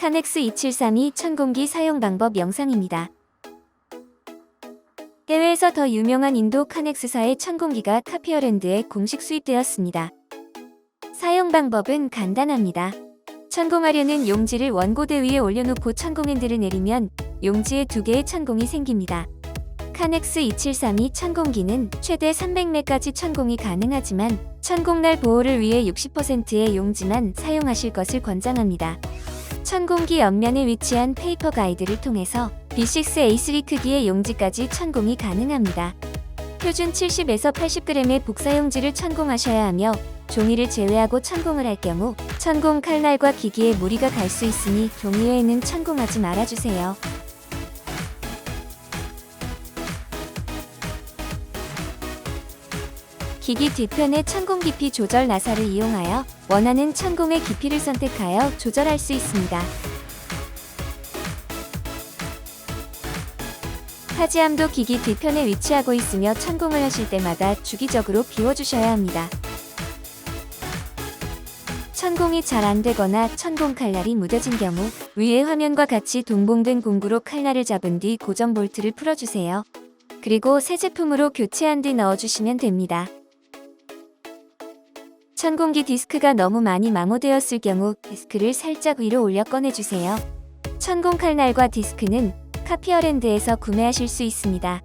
카넥스 2732 천공기 사용 방법 영상입니다. 해외에서 더 유명한 인도 카넥스사의 천공기가 카피어랜드에 공식 수입되었습니다. 사용 방법은 간단합니다. 천공하려는 용지를 원고대 위에 올려놓고 천공핸들을 내리면 용지에 두 개의 천공이 생깁니다. 카넥스 2732 천공기는 최대 300매까지 천공이 가능하지만 천공날 보호를 위해 60%의 용지만 사용하실 것을 권장합니다. 천공기 옆면에 위치한 페이퍼 가이드를 통해서 B6A3 크기의 용지까지 천공이 가능합니다. 표준 70에서 80g의 복사용지를 천공하셔야 하며 종이를 제외하고 천공을 할 경우 천공 칼날과 기기에 무리가 갈 수 있으니 종이 외에는 천공하지 말아주세요. 기기 뒤편의 천공 깊이 조절 나사를 이용하여 원하는 천공의 깊이를 선택하여 조절할 수 있습니다. 타지함도 기기 뒤편에 위치하고 있으며 천공을 하실 때마다 주기적으로 비워주셔야 합니다. 천공이 잘 안되거나 천공 칼날이 무뎌진 경우 위의 화면과 같이 동봉된 공구로 칼날을 잡은 뒤 고정 볼트를 풀어주세요. 그리고 새 제품으로 교체한 뒤 넣어주시면 됩니다. 천공기 디스크가 너무 많이 마모되었을 경우 디스크를 살짝 위로 올려 꺼내주세요. 천공 칼날과 디스크는 카피어랜드에서 구매하실 수 있습니다.